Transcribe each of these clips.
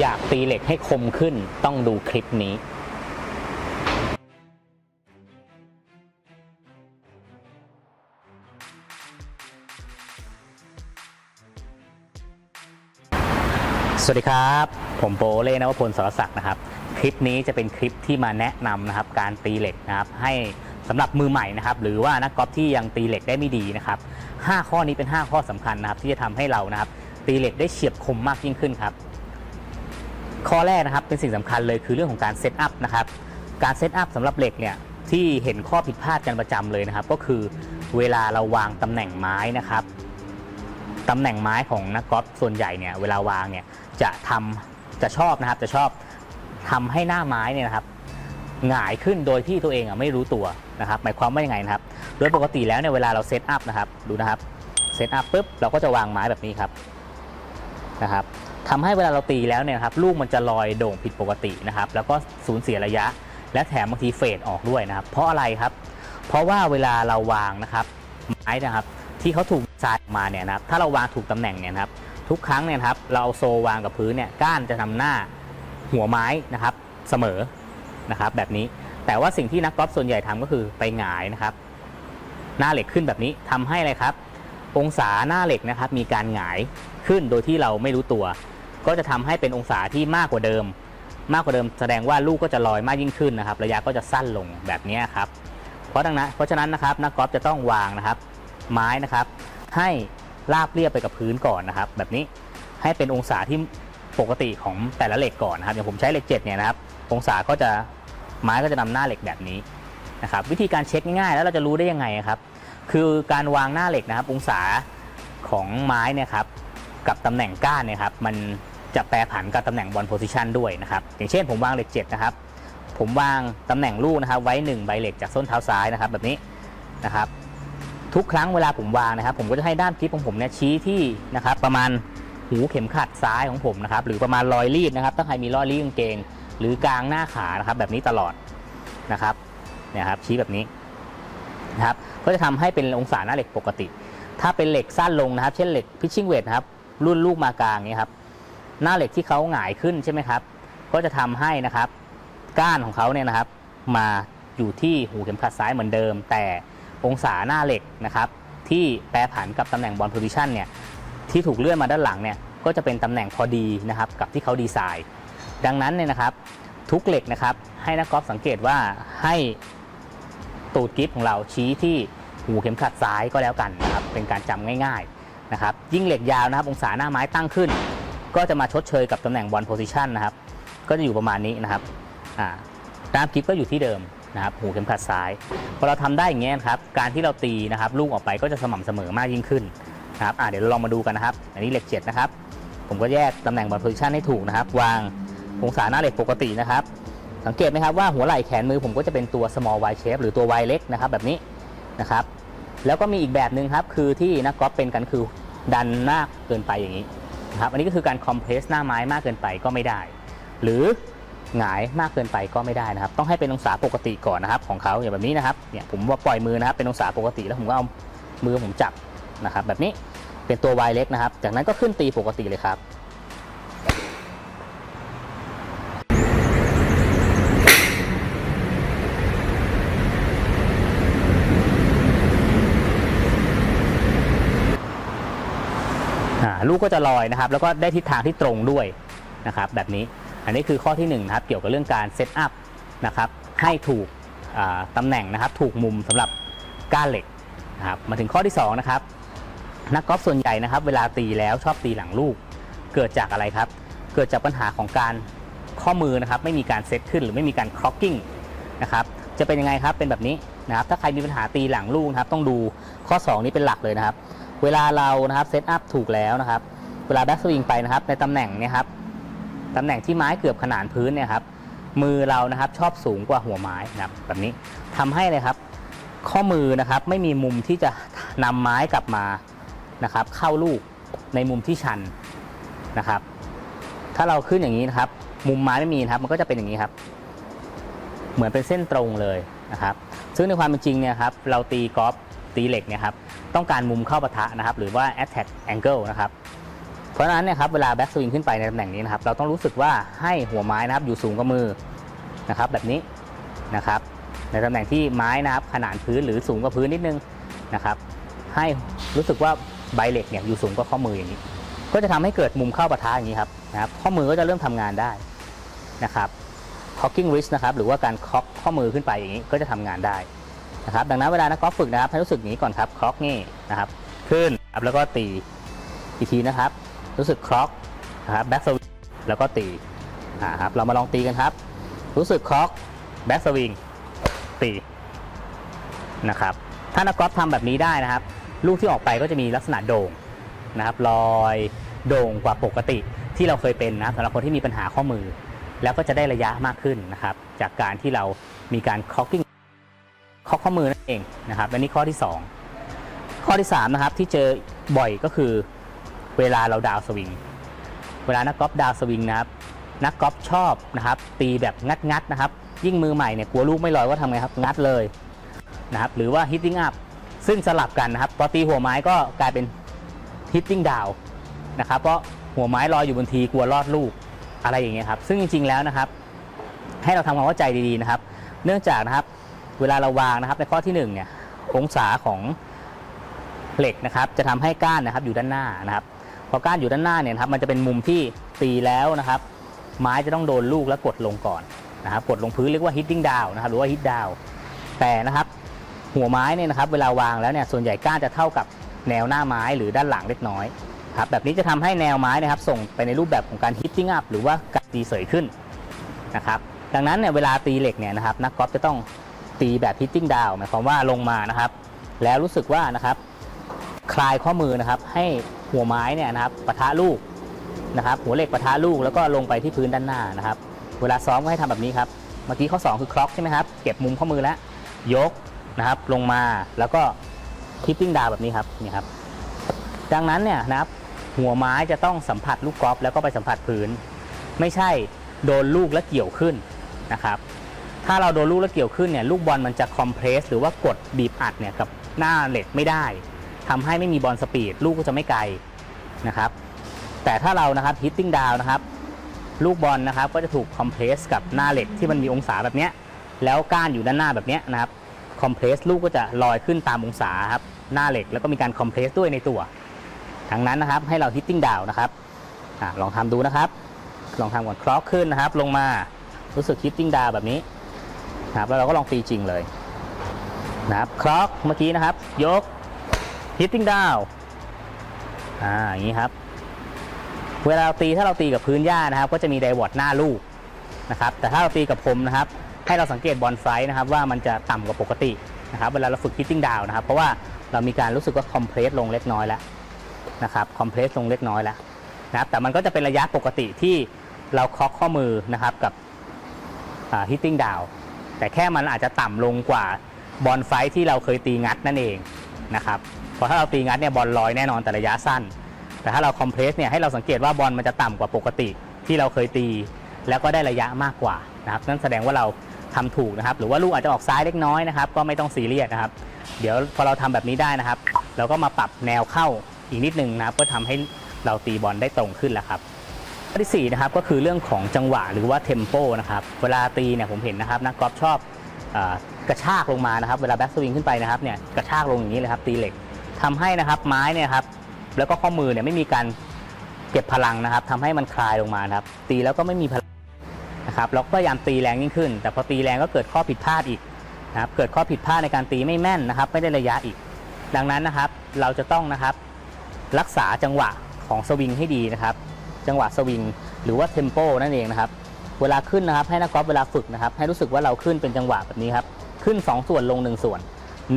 อยากตีเหล็กให้คมขึ้นต้องดูคลิปนี้สวัสดีครับ ผมโปเล่นวพลสรศักดิ์นะครับ คลิปนี้จะเป็นคลิปที่มาแนะนำนะครับการตีเหล็กนะครับให้สำหรับมือใหม่นะครับหรือว่านักกอล์ฟที่ยังตีเหล็กได้ไม่ดีนะครับ5ข้อนี้เป็น 5 ข้อสำคัญนะครับที่จะทำให้เรานะครับตีเหล็กได้เฉียบคมมากยิ่งขึ้นครับ ข้อแรกนะครับเป็นสิ่งสำคัญเลยคือเรื่องของการเซตอัพนะครับการเซตอัพสำหรับเหล็กเนี่ยที่เห็นข้อผิดพลาดกันประจำเลยนะครับ ก็คือเวลาเราวางตำแหน่งไม้นะครับตำแหน่งไม้ของนักกอล์ฟส่วนใหญ่เนี่ยเวลาวางเนี่ยจะทำจะชอบนะครับจะชอบทำให้หน้าไม้เนี่ยนะครับหงายขึ้นโดยที่ตัวเองอะไม่รู้ตัวนะครับ หมายความว่ายังไงนะครับ โดยปกติแล้วเนี่ยเวลาเราเซตอัพนะครับดูนะครับเซตอัพปุ๊บเราก็จะวางไม้แบบนี้ครับนะครับ ทำให้เวลาเราตีแล้วเนี่ยครับลูกมันจะลอยโด่งผิดปกตินะครับแล้วก็สูญเสียระยะ และแถมบางทีเฟดออกด้วยนะครับเพราะอะไรครับ เพราะว่าเวลาเราวางนะครับไม้นะครับที่เขาถูกทรายมาเนี่ยนะครับถ้าเราวางถูกตำแหน่งเนี่ยครับทุกครั้งเนี่ยครับเราเอาโซวางกับพื้นเนี่ยก้านจะทำหน้าหัวไม้นะครับเสมอนะครับแบบนี้แต่ว่าสิ่งที่นักกอล์ฟส่วนใหญ่ทำก็คือไปหงายนะครับ หน้าเหล็กขึ้นแบบนี้ทำให้อะไรครับ องศาหน้าเหล็กนะครับมีการหงายขึ้นโดยที่เราไม่รู้ตัว ก็จะทำให้เป็นองศาที่มากกว่าเดิม มากกว่าเดิมแสดงว่าลูกก็จะลอยมากยิ่งขึ้นนะครับ ระยะก็จะสั้นลงแบบนี้ครับ เพราะดังนั้นเพราะฉะนั้นนะครับนักกอล์ฟจะต้องวางนะครับ ไม้นะครับ ให้ราบเรียบไปกับพื้นก่อนนะครับ แบบนี้ให้เป็นองศาที่ปกติของแต่ละเหล็กก่อนนะครับอย่างผมใช้เหล็ก7เนี่ยนะครับองศาก็จะไม้ก็จะนำหน้าเหล็กแบบนี้นะครับวิธีการเช็คง่ายๆแล้วเราจะรู้ได้ยังไงครับ คือการวางหน้าเหล็กนะครับ องศาของไม้เนี่ยครับกับตำแหน่งก้านเนี่ยครับมัน จะแปรผันกับตำแหน่งบอลโพซิชันด้วยนะครับ อย่างเช่นผมวางเหล็ก7นะครับ ผมวางตำแหน่งลูกนะครับ ไว้ 1 ใบเหล็กจากส้นเท้าซ้ายนะครับ แบบนี้นะครับ ทุกครั้งเวลาผมวางนะครับ ผมก็จะให้ด้านกิฟของผมเนี่ยชี้ที่นะครับประมาณหูเข็มขัดซ้ายของผมนะครับ หรือประมาณรอยรีดนะครับ ถ้าใครมีรอยรีดกางเกง หรือกลางหน้าขานะครับ แบบนี้ตลอดนะครับเนี่ยครับชี้แบบนี้นะครับก็จะทำให้เป็นองศาหน้าเหล็กปกติ ถ้าเป็นเหล็กสั้นลงนะครับ เช่นเหล็กพิชชิ่งเวทนะครับรุ่นลูกมากลางนี้ครับ หน้าเหล็กที่เขาหงายขึ้นใช่ไหมครับ ก็จะทำให้นะครับ ก้านของเขาเนี่ยนะครับ มาอยู่ที่หูเข็มขัดซ้ายเหมือนเดิม แต่องศาหน้าเหล็กนะครับ ที่แปรผันกับตำแหน่งบอลโพซิชันเนี่ยที่ถูกเลื่อนมาด้านหลังเนี่ยก็จะเป็นตำแหน่งพอดีนะครับกับที่เขาดีไซน์ ดังนั้นเนี่ยนะครับทุกเหล็กนะครับ ให้นักกอล์ฟสังเกตว่าให้ตูดกิฟของเราชี้ที่หูเข็มขัดซ้ายก็แล้วกันนะครับเป็นการจำง่ายๆนะครับยิ่งเหล็กยาวนะครับ องศาหน้าไม้ตั้งขึ้น ก็จะมาชดเชยกับตำแหน่งบอลโพซิชันนะครับ ก็จะอยู่ประมาณนี้นะครับอ่าด้ามกิฟก็อยู่ที่เดิมนะครับหูเข็มขัดซ้ายพอเราทำได้อย่างเงี้ยครับการที่เราตีนะครับลูกออกไปก็จะสม่ำเสมอมากยิ่งขึ้นนะครับเดี๋ยวเราลองมาดูกันนะครับ อันนี้เหล็กเจ็ดนะครับ ผมก็แยกตำแหน่งบอลโพซิชันให้ถูกนะครับ วางองศาหน้าเหล็กปกตินะครับ สังเกตไหมครับว่าหัวไหล่แขนมือผมก็จะเป็นตัว small y shape หรือตัว y เล็กนะครับแบบนี้นะครับ แล้วก็มีอีกแบบหนึ่งครับคือที่นักกอล์ฟเป็นกันคือดันหน้าเกินไปอย่างนี้ นะครับอันนี้ก็คือการคอมเพรสหน้าไม้มากเกินไปก็ไม่ได้ หรือหงายมากเกินไปก็ไม่ได้นะครับ ต้องให้เป็นองศาปกติก่อนนะครับ ของเขาอย่างแบบนี้นะครับเนี่ยผมว่าปล่อยมือนะครับเป็นองศาปกติแล้วผมก็เอามือผมจับนะครับ แบบนี้เป็นตัววายเล็กนะครับ จากนั้นก็ขึ้นตีปกติเลยครับ ลูกก็จะลอยนะครับ แล้วก็ได้ทิศทางที่ตรงด้วยนะครับแบบนี้อันนี้คือข้อที่1นงนะครับเกี่ยวกับเรื่องการเซตอัพนะครับให้ถูกตำแหน่งนะครับถูกมุมสำหรับก้านเหล็กนะครับมาถึงข้อที่2นะครับนักกอล์ฟส่วนใหญ่นะครับ เวลาตีแล้วชอบตีหลังลูก เกิดจากอะไรครับ เกิดจากปัญหาของการข้อมือนะครับ ไม่มีการเซตขึ้นหรือไม่มีการคล็อกกิ้งนะครับจะเป็นยังไงครับเป็นแบบนี้นะครับถ้าใครมีปัญหาตีหลังลูกนะครับต้องดูข้อ 2 นี้เป็นหลักเลยนะครับ เวลาเรานะครับเซตอัพถูกแล้วนะครับ เวลาแบ็กสวิงไปนะครับ ในตำแหน่งเนี่ยครับตำแหน่งที่ไม้เกือบขนานพื้นเนี่ยครับ มือเรานะครับชอบสูงกว่าหัวไม้นะครับ แบบนี้ทำให้เลยครับ ข้อมือนะครับไม่มีมุมที่จะนำไม้กลับมานะครับ เข้าลูกในมุมที่ชันนะครับ ถ้าเราขึ้นอย่างนี้นะครับ มุมไม้ไม่มีนะครับ มันก็จะเป็นอย่างนี้ครับ เหมือนเป็นเส้นตรงเลยนะครับ ซึ่งในความเป็นจริงเนี่ยครับ เราตีกอล์ฟ ตีเหล็กเนี่ยครับต้องการมุมเข้าปะทะนะครับหรือว่า attack angle นะครับเพราะฉะนั้นเนี่ยครับเวลาแบ็กสวิงขึ้นไปในตำแหน่งนี้นะครับเราต้องรู้สึกว่าให้หัวไม้นะครับอยู่สูงกว่ามือนะครับแบบนี้นะครับในตำแหน่งที่ไม้นะครับขนานพื้นหรือสูงกว่าพื้นนิดนึงนะครับให้รู้สึกว่าใบเหล็กเนี่ยอยู่สูงกว่าข้อมืออย่างนี้ ก็จะทำให้เกิดมุมเข้าปะทะอย่างนี้ครับนะครับข้อมือก็จะเริ่มทำงานได้นะครับ cocking wrist นะครับหรือว่าการคอกข้อมือขึ้นไปอย่างนี้ก็จะทำงานได้ นะครับดังนั้นเวลานักกอล์ฟฝึกนะครับให้รู้สึกอย่างนี้ก่อนครับคอกนี่นะครับขึ้นแล้วก็ตีอีกทีนะครับ รู้สึกคล็อกนะครับแบ็กสวิงแล้วก็ตีอ่าครับเรามาลองตีกันครับ รู้สึกคล็อกแบ็กสวิงตีนะครับถ้านักกอล์ฟทำแบบนี้ได้นะครับ ลูกที่ออกไปก็จะมีลักษณะโด่งนะครับลอยโด่งกว่าปกติที่เราเคยเป็นนะสำหรับคนที่มีปัญหาข้อมือ แล้วก็จะได้ระยะมากขึ้นนะครับ จากการที่เรามีการคอกกิ้ง คอข้อมือนั่นเองนะครับและนี่ข้อที่ 2 ข้อที่ 3 นะครับที่เจอบ่อยก็คือเวลาเราดาวสวิง เวลานักกอล์ฟดาวสวิงนะครับ นักกอล์ฟชอบนะครับ ตีแบบงัดๆนะครับ ยิ่งมือใหม่เนี่ยกลัวลูกไม่ลอยก็ทำไงครับ งัดเลยนะครับ หรือว่า hitting up ซึ่งสลับกันนะครับพอตีหัวไม้ก็กลายเป็น hitting down นะครับ เพราะหัวไม้ลอยอยู่บนทีกลัวลอดลูกอะไรอย่างเงี้ยครับ ซึ่งจริงๆแล้วนะครับ ให้เราทำความเข้าใจดีๆนะครับ เนื่องจากนะครับ เวลาเราวางนะครับในข้อที่หนึ่งเนี่ยองศาของเหล็กนะครับจะทำให้ก้านนะครับอยู่ด้านหน้านะครับพอก้านอยู่ด้านหน้าเนี่ยครับมันจะเป็นมุมที่ตีแล้วนะครับ ไม้จะต้องโดนลูกแล้วกดลงก่อนนะครับกดลงพื้นเรียกว่า hitting down นะครับหรือว่า hit down แต่นะครับหัวไม้เนี่ยนะครับเวลาวางแล้วเนี่ยส่วนใหญ่ก้านจะเท่ากับแนวหน้าไม้หรือด้านหลังเล็กน้อยครับแบบนี้จะทำให้แนวไม้นะครับส่งไปในรูปแบบของการ hitting up หรือว่าการตีเสยขึ้นนะครับดังนั้นเนี่ยเวลาตีเหล็กเนี่ยนะครับนักกอล์ฟจะต้อง ตีแบบ hitting down หมายความว่าลงมานะครับ แล้วรู้สึกว่านะครับคลายข้อมือนะครับ ให้หัวไม้เนี่ยนะครับปะทะลูกนะครับ หัวเหล็กปะทะลูกแล้วก็ลงไปที่พื้นด้านหน้านะครับ เวลาซ้อมก็ให้ทำแบบนี้ครับเมื่อกี้ข้อ 2 คือคล็อกใช่ไหมครับเก็บมุมข้อมือแล้วยกนะครับลงมาแล้วก็ทิปปิ้งดาวแบบนี้ครับนี่ครับ ดังนั้นเนี่ยนะครับหัวไม้จะต้องสัมผัสลูกกอล์ฟแล้วก็ไปสัมผัสพื้น ไม่ใช่โดนลูกแล้วเกี่ยวขึ้นนะครับ ถ้าเราโดนลูกแล้วเกี่ยวขึ้นเนี่ยลูกบอลมันจะคอมเพรสหรือว่ากดบีบอัดเนี่ยกับหน้าเหล็กไม่ได้ทำให้ไม่มีบอลสปีด ลูกก็จะไม่ไกลนะครับ แต่ถ้าเรานะครับฮิตติ้งดาวนะครับลูกบอลนะครับก็จะถูกคอมเพรสกับหน้าเหล็กที่มันมีองศาแบบเนี้ยแล้วก้านอยู่ด้านหน้าแบบเนี้ยนะครับคอมเพรสลูกก็จะลอยขึ้นตามองศาครับหน้าเหล็กแล้วก็มีการคอมเพรสด้วยในตัวดังนั้นนะครับให้เราฮิตติ้งดาวนะครับอลองทำดูนะครับ ลองทำก่อนคล็อกขึ้นนะครับ ลงมารู้สึกฮิตติ้งดาวแบบนี้ นะครับแล้วเราก็ลองตีจริงเลยนะครับคล็อกเมื่อกี้นะครับ ยก hitting down อ่าอย่างนี้ครับ เวลาเราตีถ้าเราตีกับพื้นหญ้านะครับ ก็จะมีไดวอร์ดหน้าลูกนะครับ แต่ถ้าเราตีกับพรมนะครับ ให้เราสังเกตบอลไฟท์นะครับ ว่ามันจะต่ำกว่าปกตินะครับ เวลาเราฝึก hitting down นะครับ เพราะว่าเรามีการรู้สึกว่าคอมเพรสลงเล็กน้อยแล้วนะครับคอมเพรสลงเล็กน้อยแล้วนะครับ แต่มันก็จะเป็นระยะปกติที่เราเคอกข้อมือนะครับกับ hitting down แต่แค่มันอาจจะต่ำลงกว่าบอลไฟที่เราเคยตีงัดนั่นเองนะครับเพราะถ้าเราตีงัดเนี่ยบอลลอยแน่นอนแต่ระยะสั้น แต่ถ้าเราคอมเพรสเนี่ยให้เราสังเกตว่าบอลมันจะต่ำกว่าปกติที่เราเคยตี แล้วก็ได้ระยะมากกว่านะครับนั่นแสดงว่าเราทำถูกนะครับ หรือว่าลูกอาจจะออกซ้ายเล็กน้อยนะครับ ก็ไม่ต้องซีเรียสนะครับ เดี๋ยวพอเราทำแบบนี้ได้นะครับ เราก็มาปรับแนวเข้าอีกนิดนึงนะครับ ก็ทำให้เราตีบอลได้ตรงขึ้นแล้วครับ ข้อที่สี่นะครับก็คือเรื่องของจังหวะหรือว่าเทมโปนะครับเวลาตีเนี่ยผมเห็นนะครับนักกอล์ฟชอบอกระชากลงมานะครับเวลาแบ็กสวิงขึ้นไปนะครับเนี่ยกระชากลงอย่างนี้เลยครับตีเหล็กทำให้นะครับไม้เนี่ยครับแล้วก็ข้อมือเนี่ยไม่มีการเก็บพลังนะครับทำให้มันคลายลงมาครับตีแล้วก็ไม่มีพลังนะครับเราก็พยายามตีแรงยิ่งขึ้น แต่พอตีแรงก็เกิดข้อผิดพลาดอีกนะครับเกิดข้อผิดพลาดในการตีไม่แม่นนะครับ ไม่ได้ระยะอีก ดังนั้นนะครับเราจะต้องนะครับรักษาจังหวะของสวิงให้ดีนะครับ จังหวะสวิงหรือว่าเทมโปนั่นเองนะครับเวลาขึ้นนะครับให้นักกอล์ฟเวลาฝึกนะครับ ให้รู้สึกว่าเราขึ้นเป็นจังหวะแบบนี้ครับ ขึ้น 2 ส่วนลง 1 ส่วน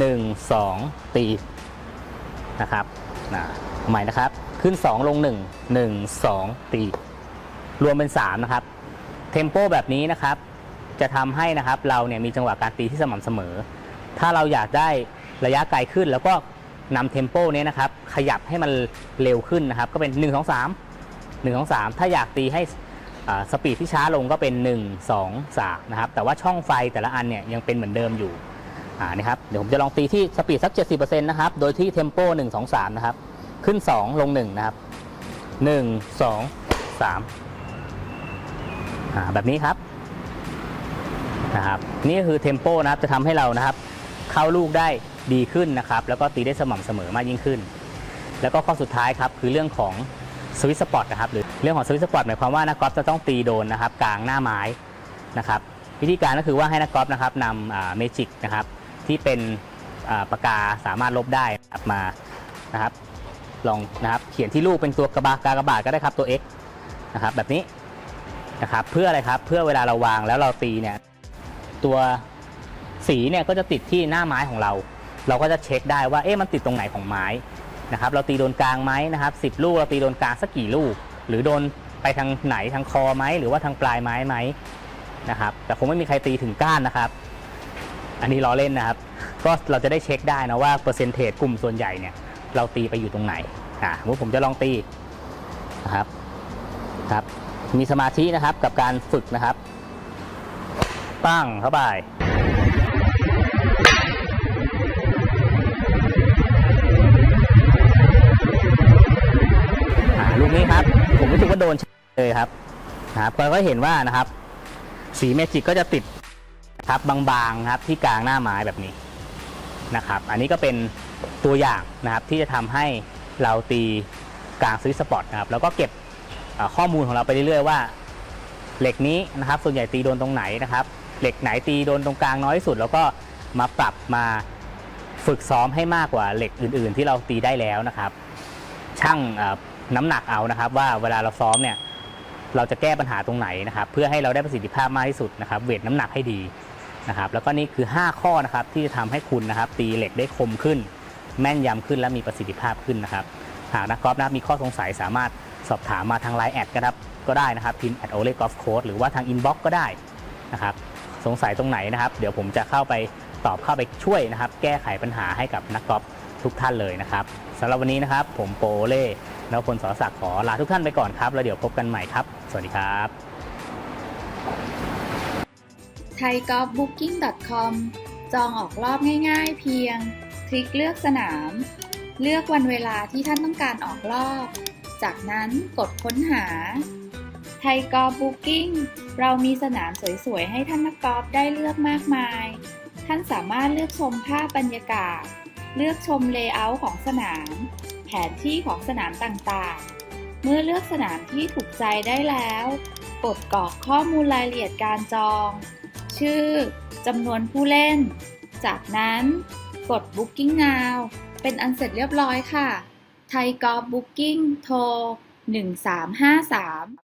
1 2 ตีนะครับนะใหม่นะครับ ขึ้น 2 ลง 1 1 2 ตี รวมเป็น 3 นะครับ เทมโปแบบนี้นะครับ จะทำให้นะครับเราเนี่ยมีจังหวะการตีที่สม่ำเสมอ ถ้าเราอยากได้ระยะไกลขึ้นแล้วก็นำเทมโปเนี้ยนะครับขยับให้มันเร็วขึ้นนะครับ ก็เป็น 1 2 3 1 2 3 ถ้าอยากตีให้สปีดที่ช้าลงก็เป็น 1 2 3 นะครับ แต่ว่าช่องไฟแต่ละอันเนี่ยยังเป็นเหมือนเดิมอยู่นี่ครับเดี๋ยวผมจะลองตีที่สปีดสัก 70%นะครับ โดยที่เทมโป1 2 3 นะครับ ขึ้น 2 ลง 1 นะครับหนึ่งสองสามแบบนี้ครับนะครับนี่คือเทมโปนะครับจะทำให้เรานะครับ เข้าลูกได้ดีขึ้นนะครับ แล้วก็ตีได้สม่ำเสมอมากยิ่งขึ้น แล้วก็ข้อสุดท้ายครับคือเรื่องของ สวิตสปอตนะครับหรือเรื่องของสวิตสปอตหมายความว่านักกอล์ฟจะต้องตีโดนนะครับกลางหน้าไม้นะครับวิธีการก็คือว่าให้นักกอล์ฟนะครับนำเมจิกนะครับที่เป็นปากกาสามารถลบได้มานะครับลองนะครับเขียนที่ลูกเป็นตัวกระบากากบาทก็ได้ครับตัว x นะครับแบบนี้นะครับเพื่ออะไรครับเพื่อเวลาเราวางแล้วเราตีเนี่ยตัวสีเนี่ยก็จะติดที่หน้าไม้ของเรา เราก็จะเช็คได้ว่าเอ๊ะมันติดตรงไหนของไม้ นะครับเราตีโดนกลางไหมนะครับสิบลูกเราตีโดนกลางสักกี่ลูก หรือโดนไปทางไหนทางคอไหมหรือว่าทางปลายไม้ไหมนะครับแต่คงไม่มีใครตีถึงก้านนะครับ อันนี้ล้อเล่นนะครับ ก็เราจะได้เช็คได้นะว่าเปอร์เซนเทจกลุ่มส่วนใหญ่เนี่ยเราตีไปอยู่ตรงไหนอ่าสมมติผมจะลองตีนะครับครับ มีสมาธินะครับกับการฝึกนะครับ ตั้งเข้าไป นี้ครับ ผมรู้สึกว่าโดนเลยครับนะครับเราก็เห็นว่านะครับ สีเมจิกก็จะติดครับบางๆครับที่กลางหน้าไม้แบบนี้นะครับ อันนี้ก็เป็นตัวอย่างนะครับที่จะทำให้เราตีกลางสวิตช์สปอร์ตนะครับแล้วก็เก็บข้อมูลของเราไปเรื่อยๆว่า เหล็กนี้นะครับ ส่วนใหญ่ตีโดนตรงไหนนะครับ เหล็กไหนตีโดนตรงกลางน้อยที่สุด แล้วก็มาปรับมาฝึกซ้อมให้มากกว่าเหล็กอื่น ๆ ที่เราตีได้แล้วนะครับ ช่างเน้ำหนักเอานะครับ ว่าเวลาเราซ้อมเนี่ยเราจะแก้ปัญหาตรงไหนนะครับ เพื่อให้เราได้ประสิทธิภาพมากที่สุดนะครับ เวทน้ำหนักให้ดีนะครับ แล้วก็นี่คือ 5 ข้อนะครับที่จะทำให้คุณนะครับ ตีเหล็กได้คมขึ้น แม่นยำขึ้นและมีประสิทธิภาพขึ้นนะครับ หากนักกอล์ฟนะครับมีข้อสงสัยสามารถสอบถามมาทางไลน์แอดก็ครับก็ได้นะครับพิมพ์แอดโอเล่กอล์ฟโค้ดหรือว่าทางอินบ็อกก็ได้นะครับ สงสัยตรงไหนนะครับ เดี๋ยวผมจะเข้าไปตอบเข้าไปช่วยนะครับ แก้ไขปัญหาให้กับนักกอล์ฟทุกท่านเลยนะครับสำหรับวันนี้นะครับ ผมโปเล่ นวพลสศักดิ์ขอลาทุกท่านไปก่อนครับ แล้วเดี๋ยวพบกันใหม่ครับ สวัสดีครับไทยกอล์ฟบุ๊กิ้ง .com จองออกรอบง่ายๆ เพียง คลิกเลือกสนาม เลือกวันเวลาที่ท่านต้องการออกรอบ จากนั้นกดค้นหาไทยกอล์ฟบุ๊กิ้งเรามีสนามสวยๆ ให้ท่านนักกอล์ฟได้เลือกมากมาย ท่านสามารถเลือกชมภาพบรรยากาศ เลือกชมเลเยอร์ของสนาม แผนที่ของสนามต่างๆ เมื่อเลือกสนามที่ถูกใจได้แล้ว กดกรอกข้อมูลรายละเอียดการจอง ชื่อจำนวนผู้เล่น จากนั้นกด Booking Now เป็นอันเสร็จเรียบร้อยค่ะ ไทยกอล์ฟบุ๊กิ้งโทร 1353